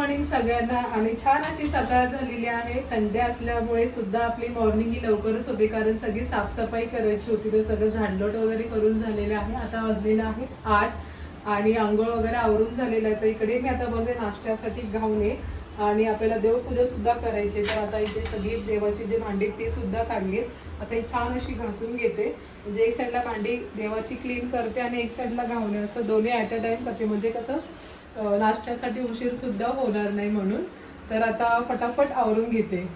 Morning सगळ्यांना. आणि छान अशी सकाळ झालेली आहे. संडे असल्यामुळे सुद्धा आपली मॉर्निंग ही लवकरच होते. कारण सगळी साफसफाई करायची होती. तर सगळं झाडलोट वगैरे करून झालेलं आहे. आता वाजलेलं आहे आठ. आणि आंघोळ वगैरे आवरून झालेलं आहे. तर इकडे मी आता बघते नाश्त्यासाठी घावणे आणि आपल्याला देवपूजा सुद्धा करायची तर आता इथे सगळी देवाची जे भांडी आहेत ते सुद्धा काढली आता ही छान अशी घासून घेते. म्हणजे एक साईडला भांडी देवाची क्लीन करते आणि एक साईडला घावणे असं दोन्ही ॲट अ टाइम करते. म्हणजे कसं नाश्त्यासाठी उशीर सुद्धा होणार नाही म्हणून. तर आता फटाफट आवरून घेते.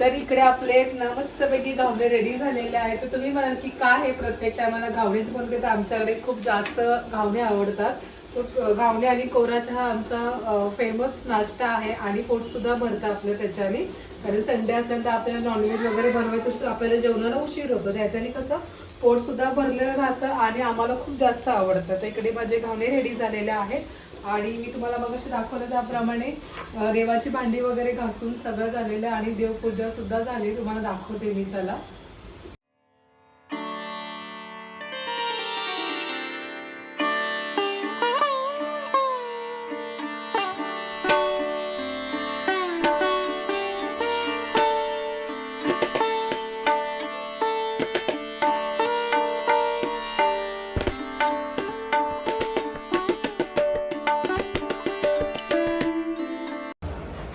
तर इकडे आपले ना मस्तपैकी घावणे रेडी झालेले आहेत. तर तुम्ही म्हणाल की काय हे प्रत्येक टायमाला घावणेच बनते तर आमच्याकडे खूप जास्त घावणे आवडतात. तो घावणे आणि कोरा चहा आमचा फेमस नाश्ता आहे आणि पोट सुद्धा भरतं आपलं त्याच्याने. कारण संडे असल्यानंतर आपल्याला नॉनव्हेज वगैरे बनवायचं असतं आपल्याला जेवणाला उशीर होतो. त्याच्याने कसं पोट सुद्धा भरलेलं राहतं आणि आम्हाला खूप जास्त आवडतं. तर इकडे माझे घावणे रेडी झालेले आहेत. आणि मी तुम्हाला मग दाखवलं त्याप्रमाणे देवाची भांडी वगैरे घासून सगळं झालेलं आहे आणि देवपूजा सुद्धा झाली. तुम्हाला दाखवते मी चला.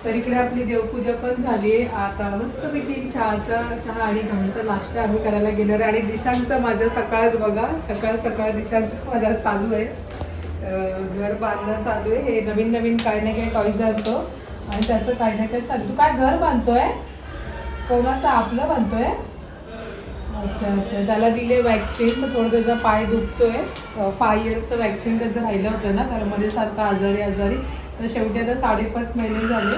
तर इकडे आपली देवपूजा पण झाली. आहे आता मस्तपैकी चहाचा चहा आणि घाणचा नाश्ता आम्ही करायला गेलो आहे आणि दिशांचं माझ्या सकाळच बघा. सकाळ सकाळ दिशांचं माझ्या चालू आहे. घर बांधणं चालू आहे. हे नवीन नवीन काय ना काय टॉईज आणतो. आणि त्याचं काय ना काय चालू. तू काय घर बांधतोय? कोणाचं आपलं बांधतोय? अच्छा अच्छा. त्याला दिले वॅक्सिन तर थोडं त्याचा पाय दुखतोय. फाय इयर्सचं वॅक्सिन त्याचं राहिलं होतं ना. घरमध्ये सारखं आजारी आजारी. तर शेवटी आता साडेपाच महिने झाले.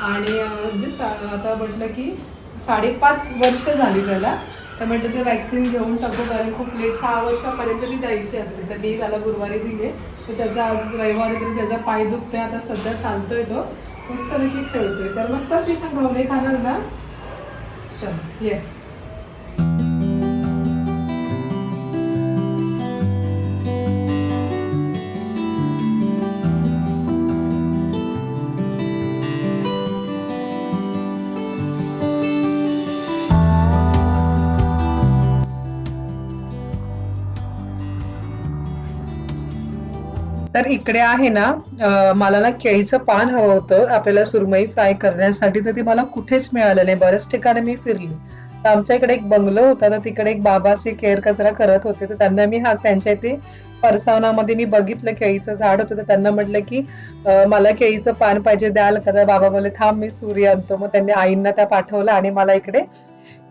आणि म्हणजे सा- आता म्हटलं की साडेपाच वर्ष झाली त्याला. तर म्हटलं ते वॅक्सिन घेऊन टाकू कारण खूप लेट सहा वर्षापर्यंत ती द्यायची असते. तर मी त्याला गुरुवारी दिले. तर त्याचा आज रविवारी तरी त्याचा पाय दुखतोय. आता सध्या चालतोय तो. मस्तपैकी खेळतोय. तर मग चल ती घावणे खाणार ना? चल ये. तर इकडे आहे ना मला ना केळीचं पान हवं होतं आपल्याला सुरमई फ्राय करण्यासाठी तर ती मला कुठेच मिळालं नाही. बऱ्याच ठिकाणी मी फिरली. तर आमच्या इकडे एक बंगलो होता तर तिकडे एक बाबा असे केअर कचरा करत होते तर त्यांना मी हा त्यांच्या इथे परसावनामध्ये मी बघितलं केळीचं झाड होतं तर त्यांना म्हटलं की मला केळीचं पान पाहिजे द्याल का? तर बाबा बोलले थांब मी सूर्य आणतो. मग त्यांनी आईंना त्या पाठवलं आणि मला इकडे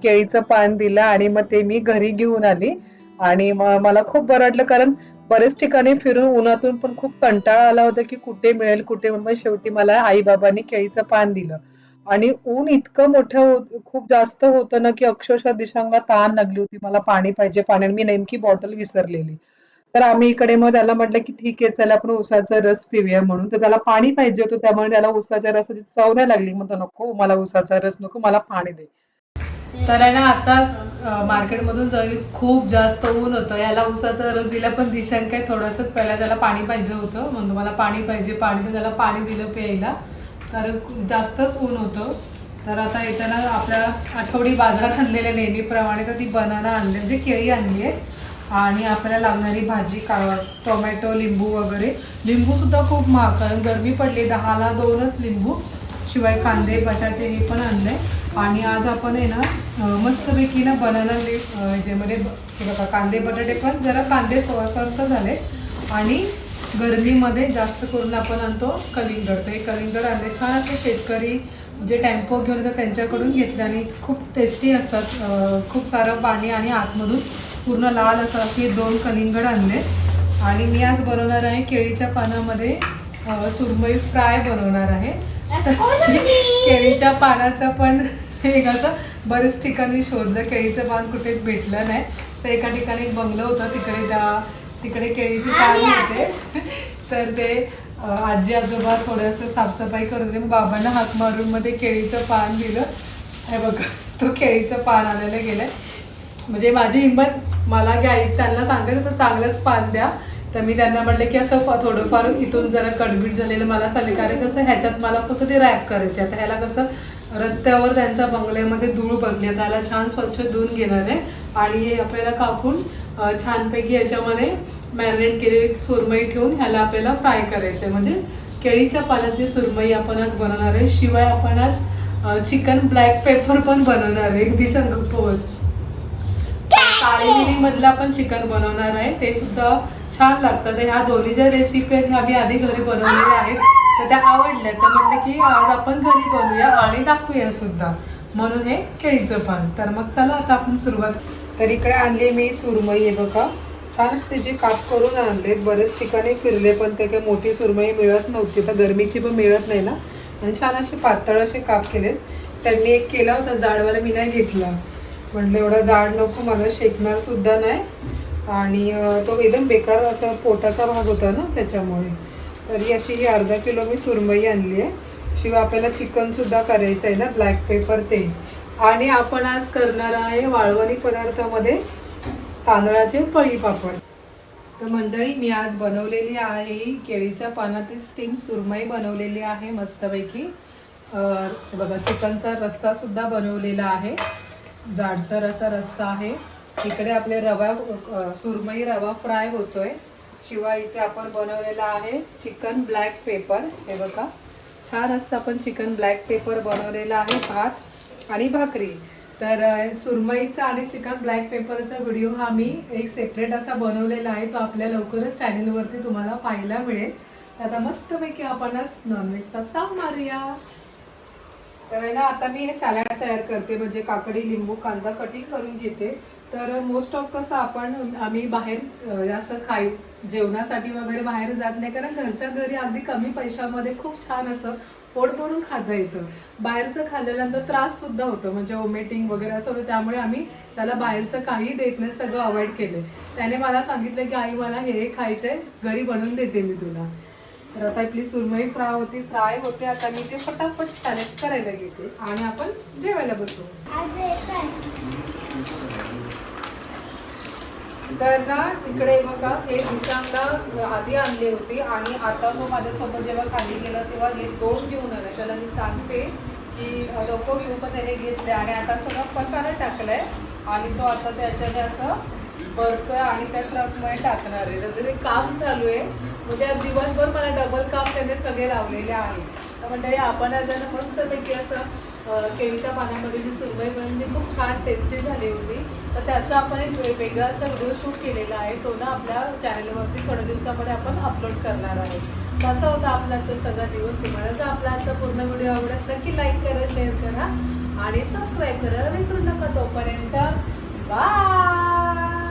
केळीचं पान दिलं आणि मग ते मी घरी घेऊन आली. आणि मग मला खूप बरं वाटलं कारण बरेच ठिकाणी फिरून उन्हातून पण खूप कंटाळा आला होता की कुठे मिळेल कुठे मग शेवटी मला आई बाबांनी केळीचं पान दिलं. आणि ऊन इतकं मोठं खूप जास्त होतं ना की अक्षरशः दिशांना ताण लागली होती. मला पाणी पाहिजे पाणी. मी नेमकी बॉटल विसरलेली. तर आम्ही इकडे मग त्याला म्हटलं की ठीक आहे चला आपण उसाचा रस पिऊया म्हणून. तर त्याला पाणी पाहिजे होतं त्यामुळे त्याला उसाच्या रसाची चव नाही लागली. मग नको मला उसाचा रस नको मला पाणी दे. तर आहे ना आताच मार्केटमधून जरी खूप जास्त ऊन होतं याला ऊसाचा रस दिला पण दिशांक काय थोडंसंच पहिला त्याला पाणी पाहिजे होतं. म्हणून मला पाणी पाहिजे पाणी तर त्याला पाणी दिलं प्यायला. कारण जास्तच ऊन होतं. तर आता येताना आपल्या आठवडी बाजारात आणलेल्या नेहमीप्रमाणे तर ती बनाना आणली म्हणजे केळी आणली आहे. आणि आपल्याला लागणारी भाजी का टोमॅटो लिंबू वगैरे. लिंबूसुद्धा खूप महाग कारण गरमी पडली दहाला दोनच लिंबू. शिवाय कांदे बटाटे हे पण आणले आणि आज आपण आहे ना मस्तपैकी ना बनाना लीफ हे बघा कांदे बटाटे पण जरा कांदे स्व स्वस्त झाले. आणि गरमीमध्ये जास्त करून आपण आणतो कलिंगड. तर हे कलिंगड आणले छान असे शेतकरी जे टेम्पो घेऊन येतात त्यांच्याकडून घेतले आणि खूप टेस्टी असतात. खूप सारं पाणी आणि आतमधून पूर्ण लाल असं असे दोन कलिंगड आणले. आणि मी आज बनवणार आहे केळीच्या पानामध्ये सुरमई फ्राय बनवणार आहे. केळीच्या पानाचं पण एक असं बरेच ठिकाणी शोधलं केळीचं पान कुठे भेटलं नाही. तर एका ठिकाणी एक बंगलं होतं तिकडे त्या तिकडे केळीची पान होते तर ते आजी आजोबा थोडंसं साफसफाई करत होते. मग बाबांना हाक मारून मध्ये केळीचं पान दिलं. हे बघा तो केळीचं पान आणायला गेलंय. म्हणजे माझी हिंमत मला घ्याय त्यांना सांगायचं तर चांगलंच पान द्या. तर मी त्यांना म्हटलं की असं फ- थोडंफार इथून जरा कडबीट झालेलं मला चालेल. कारण कसं ह्याच्यात मला फक्त ते रॅप करायचे. आता ह्याला कसं रस्त्यावर त्यांच्या बंगल्यामध्ये धूळ बसली. आहे त्याला छान स्वच्छ धुवून घेणार आहे. आणि हे आपल्याला कापून छानपैकी याच्यामध्ये मॅरिनेट केलेली सुरमई ठेवून ह्याला आपल्याला फ्राय करायचं आहे. म्हणजे केळीच्या पाल्यातली सुरमई आपण आज बनवणार आहे. शिवाय आपण आज चिकन ब्लॅक पेपर पण बनवणार आहे. अगदी संगपोज काळी मिरी मधला पण चिकन बनवणार आहे. ते सुद्धा छान लागतं. तर ह्या दोन्ही ज्या रेसिपी आहेत ह्या मी आधी घरी बनवलेल्या आहेत. तर त्या आवडल्या. तर म्हटलं की आज आपण घरी बनवूया आणि दाखवूया सुद्धा. म्हणून हे केळीचं पान. तर मग चला आता आपण सुरुवात. तर इकडे आणली मी सुरमई आहे बघा. छान त्याचे काप करून आणलेत बरेच ठिकाणी फिरले पण ते काही मोठी सुरमई मिळत नव्हती. तर गरमीची पण मिळत नाही ना. आणि छान असे पातळ असे काप केलेत. त्यांनी एक केला होता जाडवाला मी नाही घेतला. म्हटलं एवढा जाड नको मला शेकणार सुद्धा नाही. आणि तो एकदम बेकार असा पोटाचा भाग होता ना त्याच्यामुळे. तरी अशी ही अर्धा किलो मी सुरमई आणली आहे. शिवाय आपल्याला चिकनसुद्धा करायचं आहे ना ब्लॅक पेपर ते. आणि आपण आज करणार आहे वाळवणी पदार्थामध्ये तांदळाचे पळी पापड. तर मंडळी मी आज बनवलेली आहे केळीच्या पानातील स्टीम सुरमई बनवलेली आहे मस्तपैकी. बघा चिकनचा रस्सासुद्धा बनवलेला आहे. जाडसर असा रस्सा आहे. इकडे आपले रवा सुरमई रवा फ्राय होतोय. शिवाय इथे आपण बनवलेला आहे चिकन ब्लॅक पेपर. हे बघा. छान असतं आपण चिकन ब्लॅक पेपर बनवलेला आहे भात आणि भाकरी. तर सुरमईचा आणि चिकन ब्लॅक पेपरचा व्हिडिओ हा मी एक सेपरेट असा बनवलेला आहे. तो आपल्या लवकरच चॅनेलवरती तुम्हाला पाहायला मिळेल. तर आता मस्तपैकी आपण आज नॉनव्हेजचा ताव मारूया. तर आहे ना आता मी हे सॅलड तयार करते म्हणजे काकडी लिंबू कांदा कटिंग करून घेते. तर मोस्ट ऑफ कसं आपण आम्ही बाहेर असं खाई जेवणासाठी वगैरे बाहेर जात नाही कारण घरच्या घरी अगदी कमी पैशामध्ये खूप छान असं पोट भरून खाता येतं. बाहेरचं खाल्ल्यानंतर त्रास सुद्धा होतो म्हणजे ओमेटिंग वगैरे असं होतं त्यामुळे आम्ही त्याला बाहेरचं काही देत नाही सगळं अवॉइड केले त्याने मला सांगितलं की आई मला हे खायचंय घरी बनवून देते मी तुला. तर आता आपली सुरमई फ्राय होती. फ्राय होते. आता मी ते फटाफट सॅलेड करायला घेते. आणि आपण जेवायला बसू. तर ना इकडे बघा हे दिसांना आधी आणली होती आणि आता तो माझ्यासोबत जेव्हा खाली गेला तेव्हा हे दोन घेऊन आले त्याला मी सांगते की लोक घेऊ पण त्याने घेतले आणि आता सगळं पसारा टाकलाय आणि तो आता त्याच्याने असं भरतोय आणि त्या ट्रकमध्ये टाकणार आहे. त्याचं ते काम चालू आहे. म्हणजे आज दिवसभर मला डबल काम त्याने सगळे लावलेले आहे तर म्हणजे आपण आज मस्तपैकी असं केळीच्या पाण्यामध्ये जी सुरमई बनवली ती खूप छान टेस्टी झाली होती. तर त्याचा आपण एक वेगळा असा व्हिडिओ शूट केलेला आहे. तो ना आपल्या चॅनलवरती थोड्या दिवसामध्ये आपण अपलोड करणार आहे. कसा होता आपला आजचा सगळा दिवस. तुम्हाला जर आपला आजचा पूर्ण व्हिडिओ आवडत नक्की लाईक करा शेअर करा आणि सबस्क्राईब करायला विसरू नका तोपर्यंत. बाय